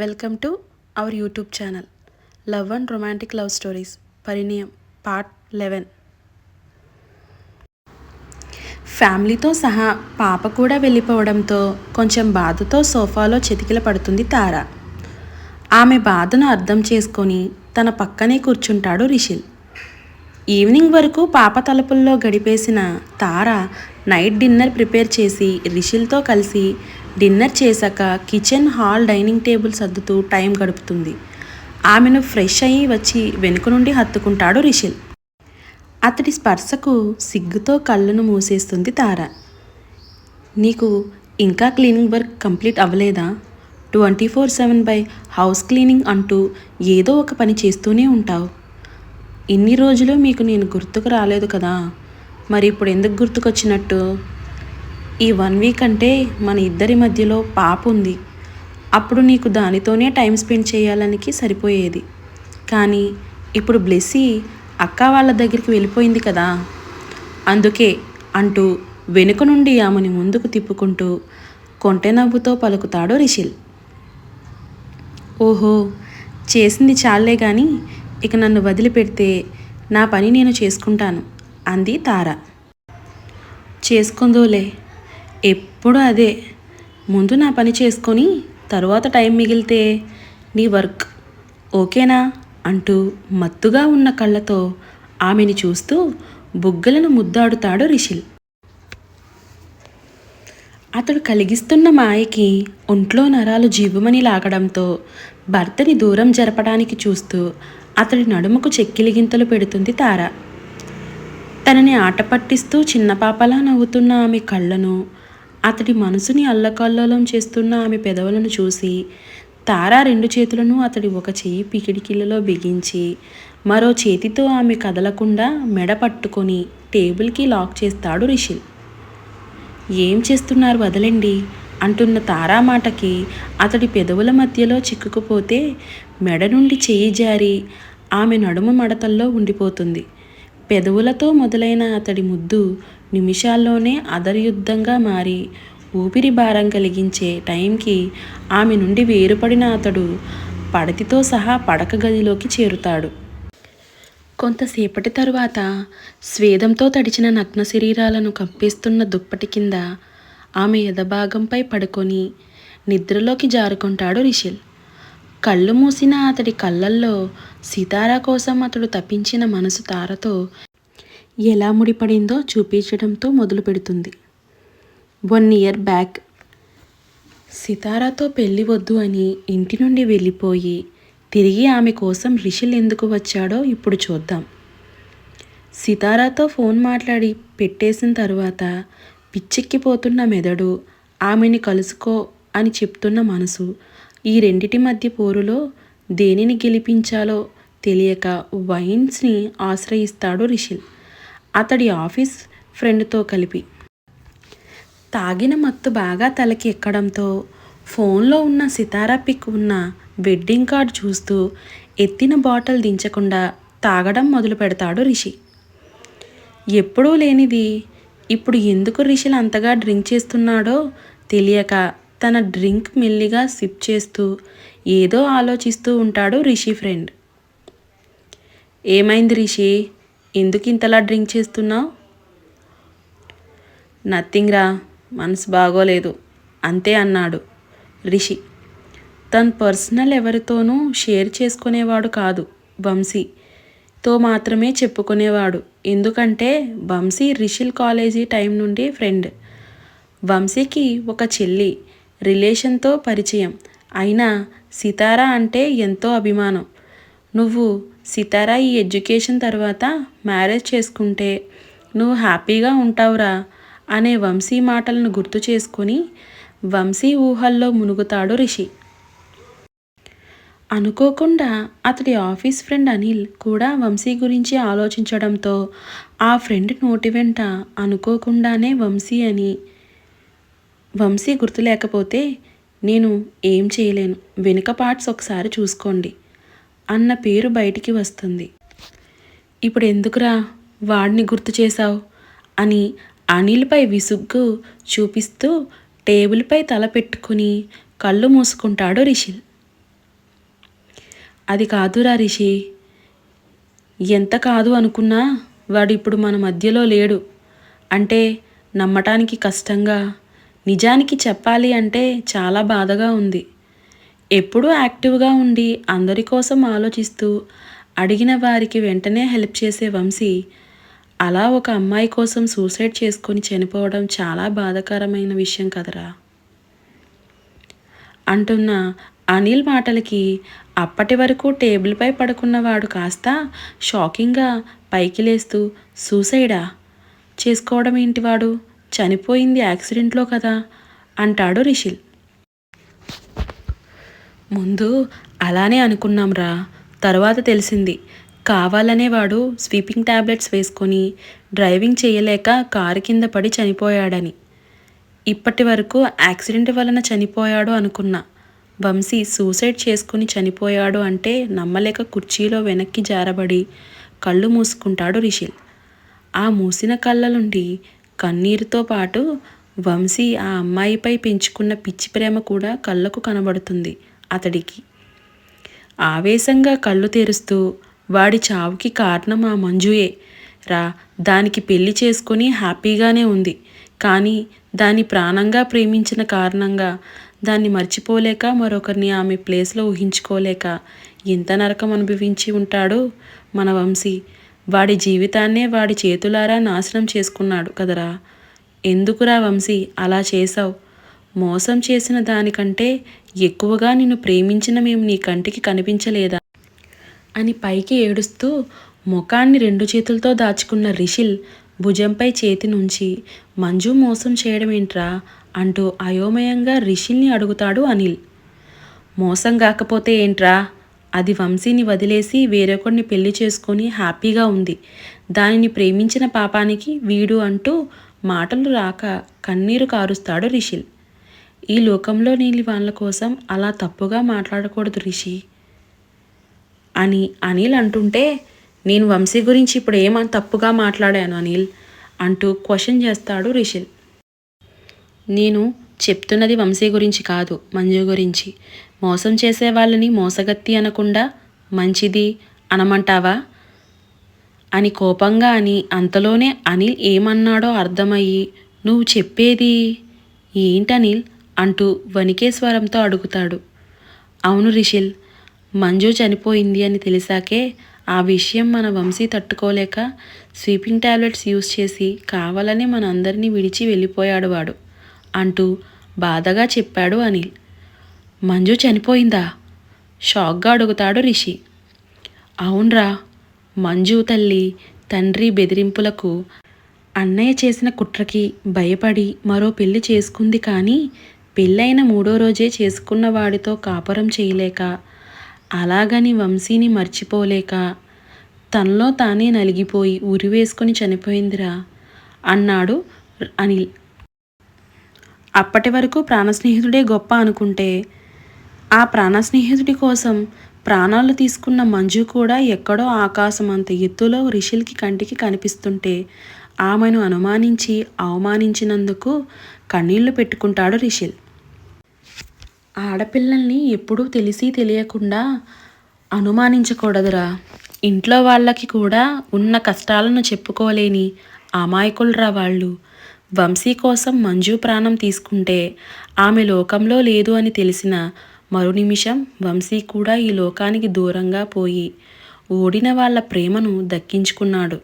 Welcome to our YouTube channel. Love and romantic love stories Parinayam part eleven. ఫ్యామిలీతో సహా పాప కూడా వెళ్ళిపోవడంతో కొంచెం బాధతో సోఫాలో చితికిల పడుతుంది తార. ఆమె బాధను అర్థం చేసుకొని తన పక్కనే కూర్చుంటాడు రిషిల్. ఈవినింగ్ వరకు పాప తలుపుల్లో గడిపేసిన తార నైట్ డిన్నర్ ప్రిపేర్ చేసి రిషిల్తో కలిసి డిన్నర్ చేశాక కిచెన్ హాల్ డైనింగ్ టేబుల్ సర్దుతూ టైం గడుపుతుంది. ఆమెను ఫ్రెష్ అయ్యి వచ్చి వెనుక నుండి హత్తుకుంటాడు రిషిల్. అతడి స్పర్శకు సిగ్గుతో కళ్ళను మూసేస్తుంది తార. నీకు ఇంకా క్లీనింగ్ వర్క్ కంప్లీట్ అవ్వలేదా? Twenty four seven by house cleaning అంటూ ఏదో ఒక పని చేస్తూనే ఉంటావు. ఇన్ని రోజులు మీకు నేను గుర్తుకు రాలేదు కదా. మరి ఇప్పుడు ఎందుకు గుర్తుకొచ్చినట్టు? ఈ వన్ వీక్ అంటే మన ఇద్దరి మధ్యలో పాప ఉంది. అప్పుడు నీకు దానితోనే టైం స్పెండ్ చేయాలనికి సరిపోయేది. కానీ ఇప్పుడు బ్లెస్సీ అక్క వాళ్ళ దగ్గరికి వెళ్ళిపోయింది కదా. అందుకే అంటూ వెనుక నుండి ఆమెని ముందుకు తిప్పుకుంటూ కొంటె నవ్వుతో పలుకుతాడు రిషిల్. ఓహో చేసింది చాలే కానీ ఇక నన్ను వదిలిపెడితే నా పని నేను చేసుకుంటాను అంది తార. చేసుకుందోలే ఎప్పుడు అదే. ముందు నా పని చేసుకొని తరువాత టైం మిగిలితే నీ వర్క్ ఓకేనా? అంటూ మత్తుగా ఉన్న కళ్ళతో ఆమెని చూస్తూ బుగ్గలను ముద్దాడుతాడు రిషిల్. అతడు కలిగిస్తున్న మాయకి ఒంట్లో నరాలు జీవుమని లాగడంతో భర్తని దూరం జరపడానికి చూస్తూ అతడి నడుముకు చెక్కిలిగింతలు పెడుతుంది తార. తనని ఆట పట్టిస్తూ చిన్న పాపలా నవ్వుతున్న ఆమె కళ్ళను అతడి మనసుని అల్లకల్లోలం చేస్తున్న ఆమె పెదవులను చూసి తారా రెండు చేతులను అతడి ఒక చేయి పికిడికిలలో బిగించి మరో చేతితో ఆమె కదలకుండా మెడ పట్టుకొని టేబుల్కి లాక్ చేస్తాడు రిషిల్ ఏం చేస్తున్నారు వదలండి అంటున్న తారా మాటకి అతడి పెదవుల మధ్యలో చిక్కుకుపోతే మెడ నుండి చేయి జారి ఆమె నడుము మడతల్లో ఉండిపోతుంది. పెదవులతో మొదలైన అతడి ముద్దు నిమిషాల్లోనే అదరయుద్ధంగా మారి ఊపిరి భారం కలిగించే టైంకి ఆమె నుండి వేరుపడిన అతడు పడతితో సహా పడక గదిలోకి చేరుతాడు. కొంతసేపటి తరువాత స్వేదంతో తడిచిన నగ్న శరీరాలను కంపేస్తున్న దుప్పటి కింద ఆమె ఎదభాగంపై పడుకొని నిద్రలోకి జారుకుంటాడు రిషిల్. కళ్ళు మూసిన అతడి కళ్ళల్లో సితారా కోసం అతడు తప్పించిన మనసు తారతో ఎలా ముడిపడిందో చూపించడంతో మొదలు పెడుతుంది. వన్ ఇయర్ బ్యాక్ సితారాతో పెళ్ళి వద్దు అని ఇంటి నుండి వెళ్ళిపోయి తిరిగి ఆమె కోసం రిషిల్ ఎందుకు వచ్చాడో ఇప్పుడు చూద్దాం. సితారాతో ఫోన్ మాట్లాడి పెట్టేసిన తర్వాత పిచ్చెక్కిపోతున్న మెదడు ఆమెని కలుసుకో అని చెప్తున్న మనసు ఈ రెండిటి మధ్య పోరులో దేనిని గెలిపించాలో తెలియక వైన్స్ని ఆశ్రయిస్తాడు రిషిల్. అతడి ఆఫీస్ ఫ్రెండ్తో కలిపి. తాగిన మత్తు బాగా తలకి ఎక్కడంతో ఫోన్లో ఉన్న సితారా పిక్ ఉన్న వెడ్డింగ్ కార్డ్ చూస్తూ ఎత్తిన బాటిల్ దించకుండా తాగడం మొదలు పెడతాడు రిషి. ఎప్పుడూ లేనిది. ఇప్పుడు ఎందుకు రిషిల్ అంతగా డ్రింక్ చేస్తున్నాడో తెలియక తన డ్రింక్ మెల్లిగా సిప్ చేస్తూ ఏదో ఆలోచిస్తూ ఉంటాడు రిషి ఫ్రెండ్. ఏమైంది రిషి? ఎందుకు ఇంతలా డ్రింక్ చేస్తున్నావు? నథింగ్ రా మనసు బాగోలేదు. అంతే అన్నాడు రిషి. తన పర్సనల్ ఎవరితోనూ షేర్ చేసుకునేవాడు కాదు వంశీతో మాత్రమే చెప్పుకునేవాడు. ఎందుకంటే వంశీ రిషిల్ కాలేజీ టైం నుండి ఫ్రెండ్. వంశీకి ఒక చెల్లి రిలేషన్తో పరిచయం. అయినా సితారా అంటే ఎంతో అభిమానం. నువ్వు సితారా ఈ ఎడ్యుకేషన్ తర్వాత మ్యారేజ్ చేసుకుంటే నువ్వు హ్యాపీగా ఉంటావురా అనే వంశీ మాటలను గుర్తు చేసుకొని వంశీ ఊహల్లో మునుగుతాడు రిషి. అనుకోకుండా అతడి ఆఫీస్ ఫ్రెండ్ అనిల్ కూడా వంశీ గురించి ఆలోచించడంతో ఆ ఫ్రెండ్ నోటి వెంట అనుకోకుండానే వంశీ అని వంశీ గుర్తు లేకపోతే నేను ఏం చేయలేను. వెనుక పార్ట్స్ ఒకసారి చూసుకోండి. అన్న పేరు బయటికి వస్తుంది. ఇప్పుడు ఎందుకురా వాడిని గుర్తు చేశావు? అని అనిల్పై విసుగ్గు చూపిస్తూ టేబుల్పై తల పెట్టుకుని కళ్ళు మూసుకుంటాడు రిషిల్. అది కాదురా రిషి. ఎంత కాదు అనుకున్నా వాడు ఇప్పుడు మన మధ్యలో లేడు. అంటే నమ్మటానికి కష్టంగా నిజానికి చెప్పాలి అంటే చాలా బాధగా ఉంది. ఎప్పుడూ యాక్టివ్గా ఉండి అందరి కోసం ఆలోచిస్తూ అడిగిన వారికి వెంటనే హెల్ప్ చేసే వంశీ అలా ఒక అమ్మాయి కోసం సూసైడ్ చేసుకొని చనిపోవడం చాలా బాధాకరమైన విషయం కదరా. అంటున్న అనిల్ మాటలకి అప్పటి వరకు టేబుల్పై పడుకున్నవాడు కాస్త షాకింగ్గా పైకి లేస్తూ సూసైడా? చేసుకోవడం ఏంటి వాడు? చనిపోయింది యాక్సిడెంట్లో కదా అంటాడు రిషిల్. ముందు అలానే అనుకున్నాంరా తర్వాత తెలిసింది. కావాలనే వాడు స్వీపింగ్ ట్యాబ్లెట్స్ వేసుకొని డ్రైవింగ్ చేయలేక కారు కింద పడి చనిపోయాడని. ఇప్పటి వరకు యాక్సిడెంట్ వలన చనిపోయాడు అనుకున్నా. వంశీ సూసైడ్ చేసుకుని చనిపోయాడు అంటే నమ్మలేక కుర్చీలో వెనక్కి జారబడి కళ్ళు మూసుకుంటాడు రిషిల్. ఆ మూసిన కళ్ళ నుండి కన్నీరుతో పాటు వంశీ ఆ అమ్మాయిపై పెంచుకున్న పిచ్చి ప్రేమ కూడా కళ్ళకు కనబడుతుంది అతడికి. ఆవేశంగా కళ్ళు తెరుస్తూ వాడి చావుకి కారణం ఆ మంజుయే. రా దానికి పెళ్ళి చేసుకొని హ్యాపీగానే ఉంది. కానీ దాన్ని ప్రాణంగా ప్రేమించిన కారణంగా దాన్ని మర్చిపోలేక మరొకరిని ఆమె ప్లేస్లో ఊహించుకోలేక ఎంత నరకం అనుభవించి ఉంటాడో మన వంశీ. వాడి జీవితాన్నే వాడి చేతులారా నాశనం చేసుకున్నాడు కదరా. ఎందుకురా వంశీ అలా చేశావు? మోసం చేసిన దానికంటే ఎక్కువగా నిన్ను ప్రేమించిన మేము నీ కంటికి కనిపించలేదా? అని పైకి ఏడుస్తూ ముఖాన్ని రెండు చేతులతో దాచుకున్న రిషిల్ భుజంపై చేతి నుంచి మంజు మోసం చేయడం ఏంట్రా అంటూ అయోమయంగా రిషిల్ని అడుగుతాడు అనిల్. మోసం కాకపోతే ఏంట్రా? అది వంశీని వదిలేసి వేరొకరిని పెళ్ళి చేసుకొని హ్యాపీగా ఉంది. దానిని ప్రేమించిన పాపానికి వీడు అంటూ మాటలు రాక కన్నీరు కారుస్తాడు రిషిల్ ఈ లోకంలో నీలి వాళ్ళ కోసం అలా తప్పుగా మాట్లాడకూడదు రిషి. అని అనిల్ అంటుంటే నేను వంశీ గురించి ఇప్పుడు ఏమని తప్పుగా మాట్లాడాను అనిల్? అంటూ క్వశ్చన్ చేస్తాడు రిషిల్ నేను చెప్తున్నది వంశీ గురించి కాదు మంజు గురించి. మోసం చేసే వాళ్ళని మోసగత్తి అనకుండా మంచిది అనమంటావా? అని కోపంగా అని అంతలోనే అనిల్ ఏమన్నాడో అర్థమయ్యి నువ్వు చెప్పేది? ఏంటనిల్? అంటూ వణికే స్వరంతో అడుగుతాడు. అవును రిషిల్ మంజు చనిపోయింది అని తెలిసాకే ఆ విషయం మన వంశీ తట్టుకోలేక స్వీపింగ్ టాబ్లెట్స్ యూజ్ చేసి కావాలని మన అందరినీ విడిచి వెళ్ళిపోయాడు వాడు అంటూ బాధగా చెప్పాడు అనిల్. మంజు చనిపోయిందా? షాక్గా అడుగుతాడు రిషి. అవునరా మంజు తల్లి తండ్రి బెదిరింపులకు అన్నయ్య చేసిన కుట్రకి భయపడి మరో పెళ్ళి చేసుకుంది కానీ పెళ్ళైన మూడో రోజే చేసుకున్న వాడితో కాపురం చేయలేక అలాగని వంశీని మర్చిపోలేక తనలో తానే నలిగిపోయి ఉరివేసుకుని చనిపోయిందిరా అన్నాడు అనిల్. అప్పటి వరకు ప్రాణస్నేహితుడే గొప్ప అనుకుంటే ఆ ప్రాణ స్నేహితుడి కోసం ప్రాణాలు తీసుకున్న మంజు కూడా ఎక్కడో ఆకాశం అంత ఎత్తులో రిషిల్కి కంటికి కనిపిస్తుంటే ఆమెను అనుమానించి అవమానించినందుకు కన్నీళ్ళు పెట్టుకుంటాడు రిషిల్ ఆడపిల్లల్ని ఎప్పుడూ తెలిసి తెలియకుండా అనుమానించకూడదురా. ఇంట్లో వాళ్ళకి కూడా ఉన్న కష్టాలను చెప్పుకోలేని అమాయకులరా వాళ్ళు. వంశీ కోసం మంజు ప్రాణం తీసుకుంటే ఆమె లోకంలో లేదు అని తెలిసిన మరు నిమిషం వంశీ కూడా ఈ లోకానికి దూరంగా పోయి ఓడిన వాళ్ళ ప్రేమను దక్కించుకున్నాడు.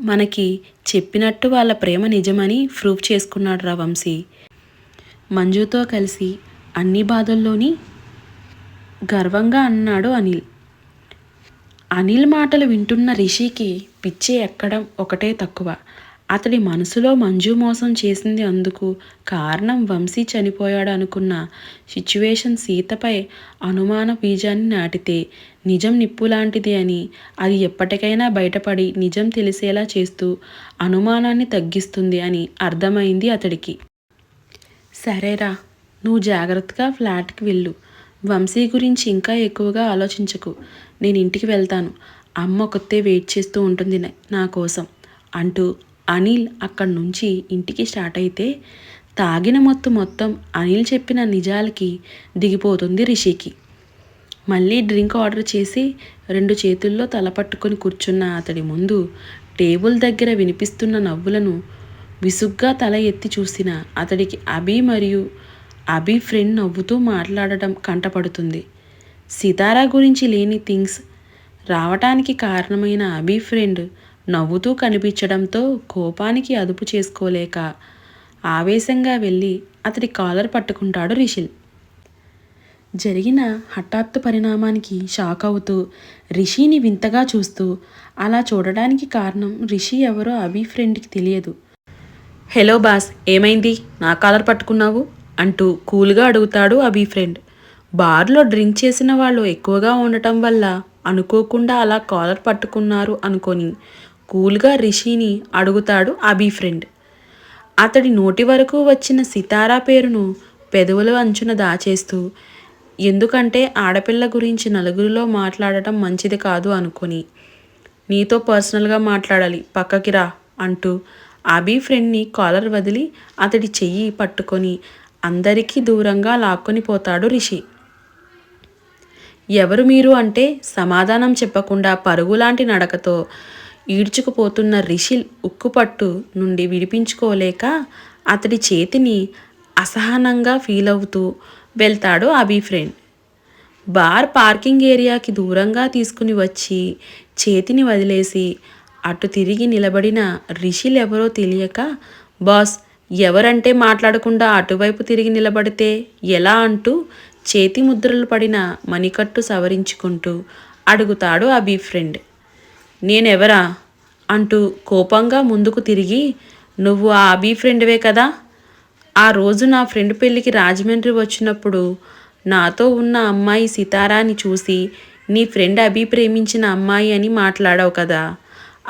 మనకి చెప్పినట్టు వాళ్ళ ప్రేమ నిజమని ప్రూవ్ చేసుకున్నాడు రా వంశీ. మంజుతో కలిసి అన్ని బాధల్లోని గర్వంగా అన్నాడు అనిల్. అనిల్ మాటలు వింటున్న రిషికి పిచ్చి ఎక్కడం ఒకటే తక్కువ. అతడి మనసులో మంజు మోసం చేసింది అందుకు కారణం వంశీ చనిపోయాడు అనుకున్న సిచ్యువేషన్ సీతపై అనుమాన బీజాన్ని నాటితే నిజం నిప్పు లాంటిది అని అది ఎప్పటికైనా బయటపడి నిజం తెలిసేలా చేస్తూ అనుమానాన్ని తగ్గిస్తుంది అని అర్థమైంది అతడికి. సరేరా నువ్వు జాగ్రత్తగా ఫ్లాట్కి వెళ్ళు. వంశీ గురించి ఇంకా ఎక్కువగా ఆలోచించకు. నేను ఇంటికి వెళ్తాను. అమ్మ ఒక్కతే వెయిట్ చేస్తూ ఉంటుంది నా కోసం అంటూ అనిల్ అక్కడి నుంచి ఇంటికి స్టార్ట్ అయితే తాగిన మొత్తం మొత్తం అనిల్ చెప్పిన నిజాలకి దిగిపోతుంది రిషికి. మళ్ళీ డ్రింక్ ఆర్డర్ చేసి రెండు చేతుల్లో తల పట్టుకొని కూర్చున్న అతడి ముందు టేబుల్ దగ్గర వినిపిస్తున్న నవ్వులను విసుగ్గా తల ఎత్తి చూసిన అతడికి అభి మరియు అభి ఫ్రెండ్ నవ్వుతూ మాట్లాడటం కంటపడుతుంది. సితారా గురించి లేని థింగ్స్ రావటానికి కారణమైన అభి ఫ్రెండ్ నవ్వుతూ కనిపించడంతో కోపానికి అదుపు చేసుకోలేక ఆవేశంగా వెళ్ళి అతడి కాలర్ పట్టుకుంటాడు రిషిల్. జరిగిన హఠాత్తు పరిణామానికి షాక్ అవుతూ రిషిని వింతగా చూస్తూ అలా చూడడానికి కారణం రిషి ఎవరో అభి ఫ్రెండ్కి తెలియదు. హలో బాస్ ఏమైంది? నా కాలర్ పట్టుకున్నావు? అంటూ కూల్గా అడుగుతాడు అభి ఫ్రెండ్. బార్లో డ్రింక్ చేసిన వాళ్ళు ఎక్కువగా ఉండటం వల్ల అనుకోకుండా అలా కాలర్ పట్టుకున్నారు అనుకొని కూల్గా రిషిని అడుగుతాడు అభి ఫ్రెండ్. అతడి నోటి వరకు వచ్చిన సితారా పేరును పెదవుల అంచున దాచేస్తూ ఎందుకంటే ఆడపిల్ల గురించి నలుగురిలో మాట్లాడటం మంచిది కాదు అనుకొని నీతో పర్సనల్గా మాట్లాడాలి పక్కకి రా అంటూ అభి ఫ్రెండ్ని కాలర్ వదిలి అతడి చెయ్యి పట్టుకొని అందరికీ దూరంగా లాక్కొని పోతాడు రిషి. ఎవరు మీరు అంటే సమాధానం చెప్పకుండా పరుగులాంటి నడకతో ఈడ్చుకుపోతున్న రిషిల్ ఉక్కుపట్టు నుండి విడిపించుకోలేక అతడి చేతిని అసహనంగా ఫీల్ అవుతూ వెళ్తాడు అభి ఫ్రెండ్. బార్ పార్కింగ్ ఏరియాకి దూరంగా తీసుకుని వచ్చి చేతిని వదిలేసి అటు తిరిగి నిలబడిన రిషిల్ ఎవరో తెలియక బాస్ ఎవరంటే మాట్లాడకుండా అటువైపు తిరిగి నిలబడితే ఎలా అంటూ చేతి ముద్రలు పడిన మణికట్టు సవరించుకుంటూ అడుగుతాడు అభి ఫ్రెండ్. నేనెవరా? అంటూ కోపంగా ముందుకు తిరిగి నువ్వు ఆ అభి ఫ్రెండ్వే కదా? ఆ రోజు నా ఫ్రెండ్ పెళ్ళికి రాజమండ్రి వచ్చినప్పుడు నాతో ఉన్న అమ్మాయి సితారాని చూసి నీ ఫ్రెండ్ అభి ప్రేమించిన అమ్మాయి అని మాట్లాడావు కదా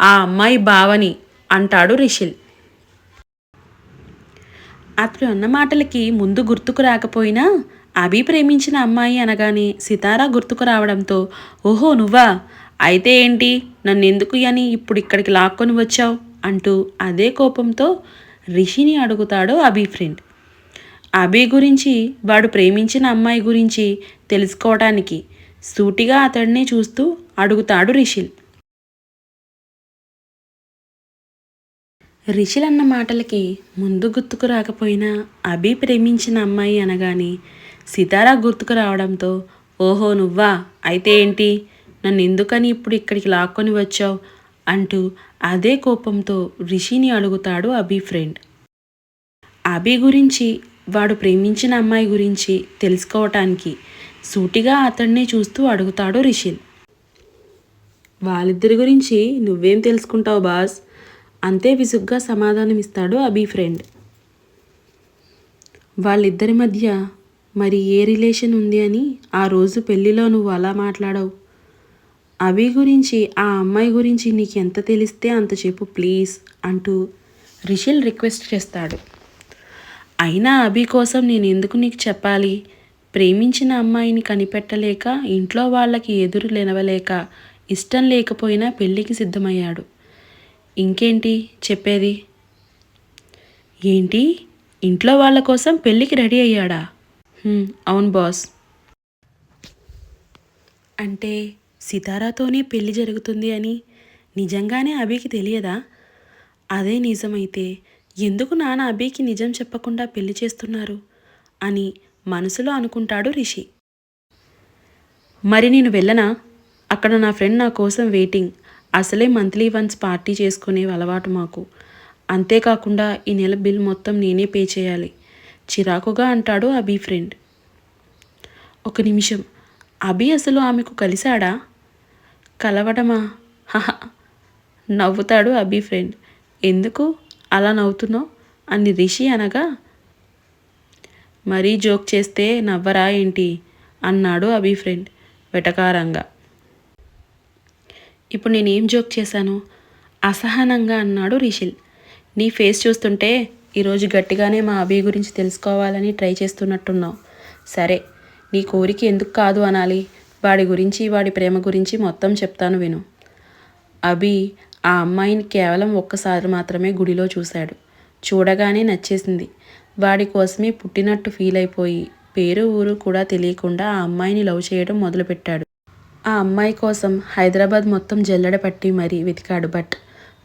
ఆ అమ్మాయి బావని అంటాడు రిషిల్. అతడు అన్న మాటలకి ముందు గుర్తుకు రాకపోయినా అభి ప్రేమించిన అమ్మాయి అనగానే సితారా గుర్తుకు రావడంతో ఓహో నువ్వా? అయితే ఏంటి? నన్ను ఎందుకు అని ఇప్పుడు ఇక్కడికి లాక్కొని వచ్చావు? అంటూ అదే కోపంతో రిషిని అడుగుతాడు అభి ఫ్రెండ్. అభి గురించి వాడు ప్రేమించిన అమ్మాయి గురించి తెలుసుకోవటానికి సూటిగా అతడిని చూస్తూ అడుగుతాడు రిషిల్. రిషిల్ అన్న మాటలకి ముందు గుర్తుకు రాకపోయినా అభి ప్రేమించిన అమ్మాయి అనగానే సితారా గుర్తుకు రావడంతో ఓహో నువ్వా? అయితే ఏంటి? నన్ను ఎందుకని ఇప్పుడు ఇక్కడికి లాక్కొని వచ్చావు? అంటూ అదే కోపంతో రిషిని అడుగుతాడు అభి ఫ్రెండ్. అభి గురించి వాడు ప్రేమించిన అమ్మాయి గురించి తెలుసుకోవటానికి సూటిగా అతన్ని చూస్తూ అడుగుతాడు రిషిల్ వాళ్ళిద్దరి గురించి నువ్వేం తెలుసుకుంటావు బాస్? అంతే విసుగ్గా సమాధానం ఇస్తాడు అభి ఫ్రెండ్. వాళ్ళిద్దరి మధ్య మరి ఏ రిలేషన్ ఉంది అని ఆ రోజు పెళ్ళిలో నువ్వు అలా మాట్లాడావు? అభి గురించి ఆ అమ్మాయి గురించి నీకు ఎంత తెలిస్తే అంత చెప్పు ప్లీజ్ అంటూ రిషిల్ రిక్వెస్ట్ చేస్తాడు. అయినా అభి కోసం నేను ఎందుకు నీకు చెప్పాలి? ప్రేమించిన అమ్మాయిని కనిపెట్టలేక ఇంట్లో వాళ్ళకి ఎదురు లేనవలేక ఇష్టం లేకపోయినా పెళ్ళికి సిద్ధమయ్యాడు. ఇంకేంటి చెప్పేది? ఏంటి? ఇంట్లో వాళ్ళ కోసం పెళ్ళికి రెడీ అయ్యాడా? అవును బాస్. అంటే సితారాతోనే పెళ్ళి జరుగుతుంది అని నిజంగానే అభికి తెలియదా? అదే నిజమైతే ఎందుకు నాన్న అభికి నిజం చెప్పకుండా పెళ్ళి చేస్తున్నారు అని మనసులో అనుకుంటాడు రిషి. మరి నేను వెళ్ళనా? అక్కడ నా ఫ్రెండ్ నా కోసం వెయిటింగ్. అసలే మంత్లీ వన్స్ పార్టీ చేసుకునే అలవాటు మాకు. అంతేకాకుండా ఈ నెల బిల్ మొత్తం నేనే పే చేయాలి. చిరాకుగా అంటాడు అభి ఫ్రెండ్. ఒక నిమిషం. అభి అసలు ఆమెకు కలిశాడా? కలవడమా హహ. నవ్వుతాడు అభి ఫ్రెండ్. ఎందుకు అలా నవ్వుతున్నావు? అని రిషి అనగా మరీ జోక్ చేస్తే నవ్వరా ఏంటి? అన్నాడు అభి ఫ్రెండ్ వెటకారంగా. ఇప్పుడు నేనేం జోక్ చేశాను? అసహనంగా అన్నాడు రిషిల్. నీ ఫేస్ చూస్తుంటే ఈరోజు గట్టిగానే మా అభి గురించి తెలుసుకోవాలని ట్రై చేస్తున్నట్టున్నావు. సరే నీ కోరిక ఎందుకు కాదు అనాలి? వాడి గురించి వాడి ప్రేమ గురించి మొత్తం చెప్తాను విను. అభి ఆ అమ్మాయిని కేవలం ఒక్కసారి మాత్రమే గుడిలో చూశాడు. చూడగానే నచ్చేసింది. వాడి కోసమే పుట్టినట్టు ఫీల్ అయిపోయి పేరు ఊరు కూడా తెలియకుండా ఆ అమ్మాయిని లవ్ చేయడం మొదలుపెట్టాడు. ఆ అమ్మాయి కోసం హైదరాబాద్ మొత్తం జల్లెడ పట్టి మరీ వెతికాడు. But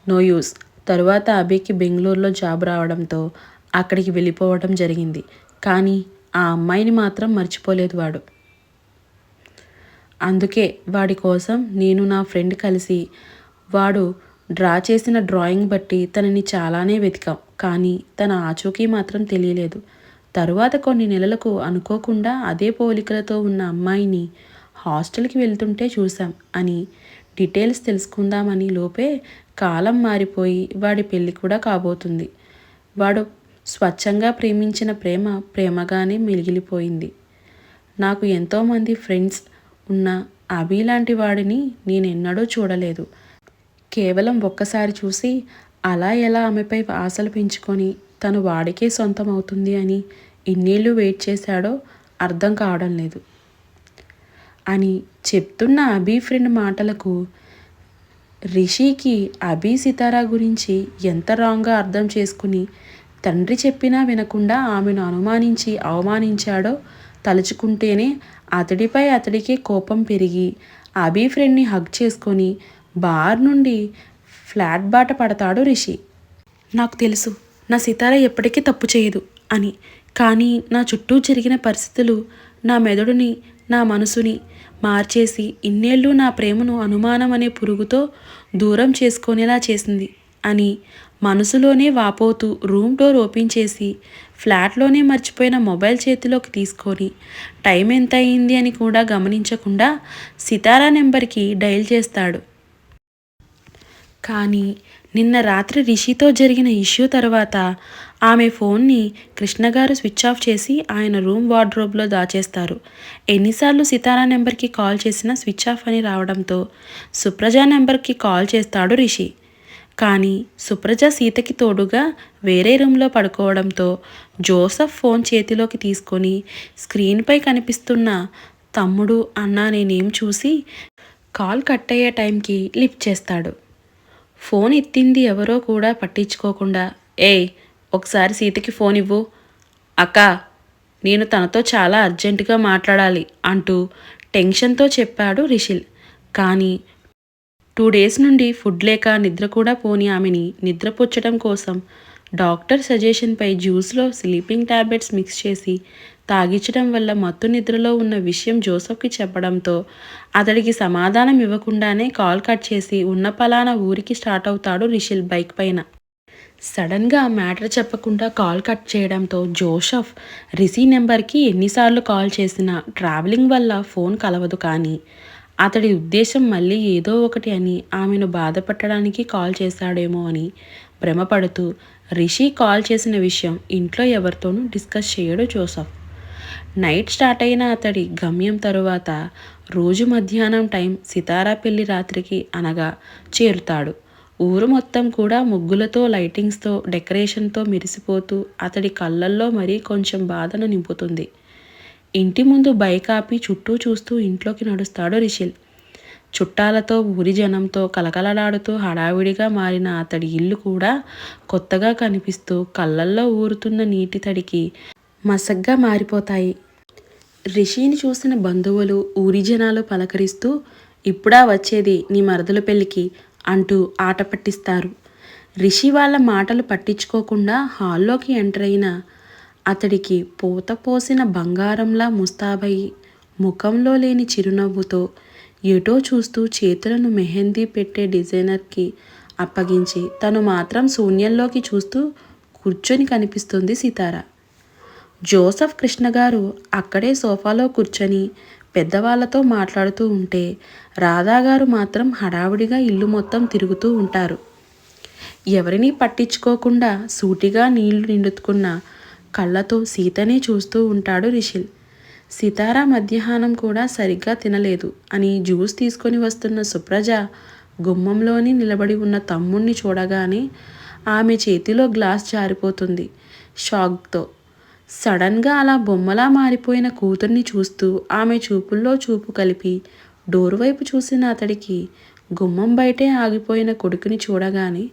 no use. తరువాత అభికి బెంగళూరులో జాబ్ రావడంతో అక్కడికి వెళ్ళిపోవడం జరిగింది. కానీ ఆ అమ్మాయిని మాత్రం మర్చిపోలేదు వాడు. అందుకే వాడి కోసం నేను నా ఫ్రెండ్ కలిసి వాడు డ్రా చేసిన డ్రాయింగ్ బట్టి తనని చాలానే వెతికాం. కానీ తన ఆచూకీ మాత్రం తెలియలేదు. తరువాత కొన్ని నెలలకు అనుకోకుండా అదే పోలికలతో ఉన్న అమ్మాయిని హాస్టల్కి వెళ్తుంటే చూశాం అని డీటెయిల్స్ తెలుసుకుందామని లోపే కాలం మారిపోయి వాడి పెళ్ళి కూడా కాబోతుంది. వాడు స్వచ్ఛంగా ప్రేమించిన ప్రేమ ప్రేమగానే మిగిలిపోయింది. నాకు ఎంతోమంది ఫ్రెండ్స్ ఉన్న అభి లాంటి వాడిని నేనెన్నడూ చూడలేదు. కేవలం ఒక్కసారి చూసి అలా ఎలా ఆమెపై ఆశలు పెంచుకొని తను వాడికే సొంతం అవుతుంది అని ఇన్నేళ్ళు వెయిట్ చేశాడో అర్థం కావడం లేదు. అని చెప్తున్న అభి ఫ్రెండ్ మాటలకు రిషికి అభి సితారా గురించి ఎంత రాంగ్గా అర్థం చేసుకుని తండ్రి చెప్పినా వినకుండా ఆమెను అనుమానించి అవమానించాడో తలుచుకుంటేనే అతడిపై అతడికే కోపం పెరిగి అభి ఫ్రెండ్ని హగ్ చేసుకొని బార్ నుండి ఫ్లాట్ బాట పడతాడు రిషి. నాకు తెలుసు నా సితార ఎప్పటికీ తప్పు చేయదు అని. కానీ నా చుట్టూ జరిగిన పరిస్థితులు నా మెదడుని నా మనసుని మార్చేసి ఇన్నేళ్ళు నా ప్రేమను అనుమానం అనే పురుగుతో దూరం చేసుకునేలా చేసింది అని మనసులోనే వాపోతూ రూమ్ డోర్ ఓపెన్ చేసి ఫ్లాట్లోనే మర్చిపోయిన మొబైల్ చేతిలోకి తీసుకొని టైం ఎంత అయింది అని కూడా గమనించకుండా సితారా నెంబర్కి డయల్ చేస్తాడు. కానీ నిన్న రాత్రి రిషితో జరిగిన ఇష్యూ తర్వాత ఆమె ఫోన్ని కృష్ణగారు స్విచ్ ఆఫ్ చేసి ఆయన రూమ్ వార్డ్రోబ్లో దాచేస్తారు. ఎన్నిసార్లు సితారా నెంబర్కి కాల్ చేసినా స్విచ్ ఆఫ్ అని రావడంతో సుప్రజ నెంబర్కి కాల్ చేస్తాడు రిషి. కానీ సుప్రజ సీతకి తోడుగా వేరే రూమ్లో పడుకోవడంతో జోసఫ్ ఫోన్ చేతిలోకి తీసుకొని స్క్రీన్పై కనిపిస్తున్న తమ్ముడు అన్నా నేనేం చూసి కాల్ కట్ అయ్యే టైంకి లిఫ్ట్ చేస్తాడు. ఫోన్ ఎత్తింది ఎవరో కూడా పట్టించుకోకుండా ఏయ్ ఒకసారి సీతకి ఫోన్ ఇవ్వు. అక్క నేను తనతో చాలా అర్జెంటుగా మాట్లాడాలి అంటూ టెన్షన్తో చెప్పాడు రిషిల్. కానీ టూ డేస్ నుండి ఫుడ్ లేక నిద్ర కూడా పోని ఆమెని నిద్రపుచ్చడం కోసం డాక్టర్ సజెషన్పై జ్యూస్లో స్లీపింగ్ టాబ్లెట్స్ మిక్స్ చేసి తాగించడం వల్ల మత్తు నిద్రలో ఉన్న విషయం జోసఫ్కి చెప్పడంతో అతడికి సమాధానం ఇవ్వకుండానే కాల్ కట్ చేసి ఉన్న పలానా ఊరికి స్టార్ట్ అవుతాడు రిషిల్ బైక్ పైన. సడన్గా మ్యాటర్ చెప్పకుండా కాల్ కట్ చేయడంతో జోసఫ్ రిసీ నెంబర్కి ఎన్నిసార్లు కాల్ చేసినా ట్రావెలింగ్ వల్ల ఫోన్ కలవదు కానీ అతడి ఉద్దేశం మళ్ళీ ఏదో ఒకటి అని ఆమెను బాధపెట్టడానికి కాల్ చేశాడేమో అని భ్రమపడుతూ రిషి కాల్ చేసిన విషయం ఇంట్లో ఎవరితోనూ డిస్కస్ చేయడు జోసఫ్. నైట్ స్టార్ట్ అయిన అతడి గమ్యం తరువాత రోజు మధ్యాహ్నం టైం సితారా పెళ్ళి రాత్రికి అనగా చేరుతాడు. ఊరు మొత్తం కూడా ముగ్గులతో లైటింగ్స్తో డెకరేషన్తో మెరిసిపోతూ అతడి కళ్ళల్లో మరీ కొంచెం బాధను నింపుతుంది. ఇంటి ముందు బైక్ ఆపి చుట్టూ చూస్తూ ఇంట్లోకి నడుస్తాడు రిషిల్. చుట్టాలతో ఊరి జనంతో కలకలలాడుతూ హడావిడిగా మారిన అతడి ఇల్లు కూడా కొత్తగా కనిపిస్తూ కళ్ళల్లో ఊరుతున్న నీటి తడికి మసగ్గా మారిపోతాయి. రిషిని చూసిన బంధువులు ఊరి జనాలు పలకరిస్తూ ఇప్పుడా వచ్చేది నీ మరదల పెళ్ళికి అంటూ ఆట పట్టిస్తారు. రిషి వాళ్ళ మాటలు పట్టించుకోకుండా హాల్లోకి ఎంటర్ అయిన అతడికి పూత పోసిన బంగారంలా ముస్తాబయి ముఖంలో లేని చిరునవ్వుతో ఎటో చూస్తూ చేతులను మెహందీ పెట్టే డిజైనర్కి అప్పగించి తను మాత్రం శూన్యంలోకి చూస్తూ కూర్చొని కనిపిస్తుంది సీతార. జోసఫ్ కృష్ణ గారు అక్కడే సోఫాలో కూర్చొని పెద్దవాళ్ళతో మాట్లాడుతూ ఉంటే రాధాగారు మాత్రం హడావుడిగా ఇల్లు మొత్తం తిరుగుతూ ఉంటారు. ఎవరినీ పట్టించుకోకుండా సూటిగా నీళ్ళు నిండుతుకున్న కళ్ళతో సీతనే చూస్తూ ఉంటాడు రిషిల్. సితారా మధ్యాహ్నం కూడా సరిగ్గా తినలేదు అని జ్యూస్ తీసుకొని వస్తున్న సుప్రజ గుమ్మంలోని నిలబడి ఉన్న తమ్ముణ్ణి చూడగానే ఆమె చేతిలో గ్లాస్ జారిపోతుంది. షాక్తో సడన్గా అలా బొమ్మలా మారిపోయిన కూతుర్ని చూస్తూ ఆమె చూపుల్లో చూపు కలిపి డోర్ వైపు చూసిన అతడికి గుమ్మం బయటే ఆగిపోయిన కొడుకుని చూడగానే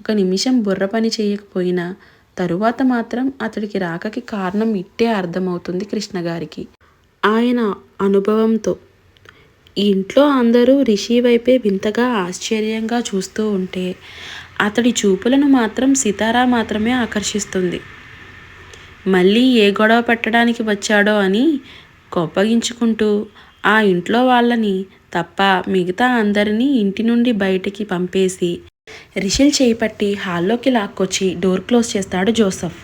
ఒక నిమిషం బుర్ర పని చేయకపోయినా తరువాత మాత్రం అతడికి రాకకి కారణం ఇట్టే అర్థమవుతుంది కృష్ణగారికి ఆయన అనుభవంతో ఇంట్లో అందరూ రిషి వైపే వింతగా ఆశ్చర్యంగా చూస్తూ ఉంటే అతడి చూపులను మాత్రం సితారా మాత్రమే ఆకర్షిస్తుంది. మళ్ళీ ఏ గొడవ పెట్టడానికి వచ్చాడో అని కోపగించుకుంటూ ఆ ఇంట్లో వాళ్ళని తప్ప మిగతా అందరినీ ఇంటి నుండి బయటికి పంపేసి రిషిల్ చేపట్టి హాల్లోకి లాక్కొచ్చి డోర్ క్లోజ్ చేస్తాడు జోసఫ్.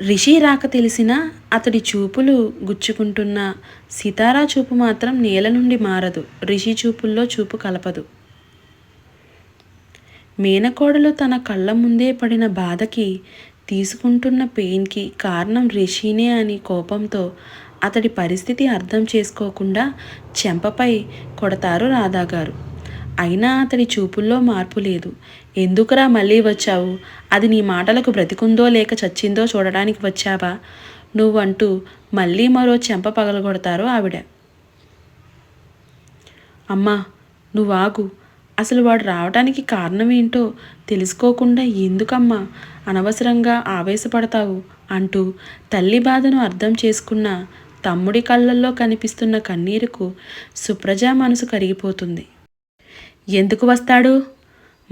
రిషి రాక తెలిసిన అతడి చూపులు గుచ్చుకుంటున్న సితారా చూపు మాత్రం నేల నుండి మారదు. రిషి చూపుల్లో చూపు కలపదు. మేనకోడలు తన కళ్ళ ముందే పడిన బాధకి తీసుకుంటున్న పెయిన్కి కారణం రిషినే అని కోపంతో అతడి పరిస్థితి అర్థం చేసుకోకుండా చెంపపై కొడతారు రాధాగారు. అయినా అతడి చూపుల్లో మార్పు లేదు. ఎందుకురా మళ్ళీ వచ్చావు? అది నీ మాటలకు బ్రతికుందో లేక చచ్చిందో చూడడానికి వచ్చావా? నువ్వంటూ మళ్ళీ మరో చెంప పగలగొడతారు ఆవిడ. అమ్మా నువ్వాగు. అసలు వాడు రావడానికి కారణం ఏంటో తెలుసుకోకుండా ఎందుకమ్మా? అనవసరంగా ఆవేశపడతావు అంటూ తల్లి బాధను అర్థం చేసుకున్న తమ్ముడి కళ్ళల్లో కనిపిస్తున్న కన్నీరుకు సుప్రజ మనసు కరిగిపోతుంది. ఎందుకు వస్తాడు?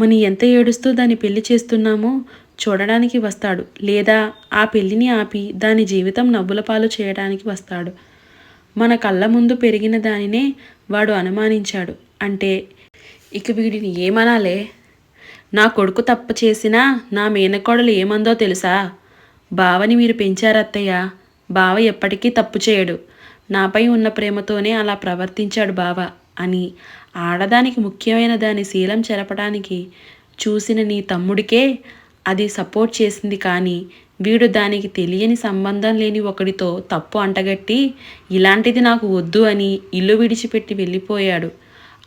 మని ఎంత ఏడుస్తూ దాన్ని పెళ్ళి చేస్తున్నామో చూడడానికి వస్తాడు. లేదా ఆ పెళ్ళిని ఆపి దాని జీవితం నవ్వుల పాలు చేయడానికి వస్తాడు. మన కళ్ళ ముందు పెరిగిన దానినే వాడు అనుమానించాడు. అంటే ఇక వీడిని ఏమనాలే? నా కొడుకు తప్పు చేసినా నా మేనకోడలు ఏమందో తెలుసా? బావని మీరు పెంచారత్తయ్య బావ ఎప్పటికీ తప్పు చేయడు. నాపై ఉన్న ప్రేమతోనే అలా ప్రవర్తించాడు బావ అని ఆడదానికి ముఖ్యమైన దాని శీలం చెరపడానికి చూసిన నీ తమ్ముడికే అది సపోర్ట్ చేసింది కానీ వీడు దానికి తెలియని సంబంధం లేని ఒకడితో తప్పు అంటగట్టి ఇలాంటిది నాకు వద్దు అని ఇల్లు విడిచిపెట్టి వెళ్ళిపోయాడు.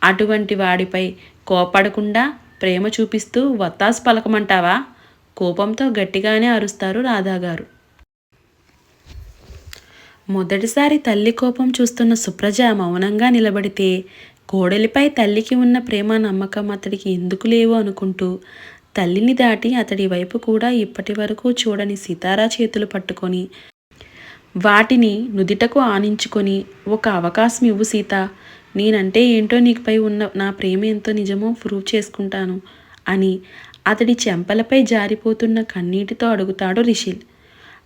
అటువంటి వాడిపై కోపడకుండా ప్రేమ చూపిస్తూ వత్తాసు పలకమంటావా? కోపంతో గట్టిగానే అరుస్తారు రాధాగారు. మొదటిసారి తల్లి కోపం చూస్తున్న సుప్రజ మౌనంగా నిలబడితే కోడలిపై తల్లికి ఉన్న ప్రేమ నమ్మకం అతడికి ఎందుకు లేవు అనుకుంటూ తల్లిని దాటి అతడి వైపు కూడా ఇప్పటి వరకు చూడని సితారా చేతులు పట్టుకొని వాటిని నుదిటకు ఆనించుకొని ఒక అవకాశం ఇవ్వు సీత నేనంటే ఏంటో నీకుపై ఉన్న నా ప్రేమ ఎంతో నిజమో ప్రూవ్ చేసుకుంటాను అని అతడి చెంపలపై జారిపోతున్న కన్నీటితో అడుగుతాడు రిషిల్.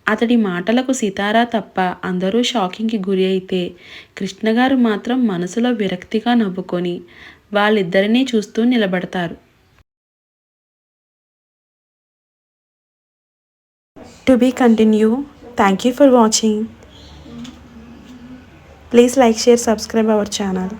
అతడి మాటలకు సితారా తప్ప అందరూ షాకింగ్కి గురి అయితే కృష్ణగారు మాత్రం మనసులో విరక్తిగా నవ్వుకొని వాళ్ళిద్దరినీ చూస్తూ నిలబడతారు. To be continue thank you for watching please like share subscribe our channel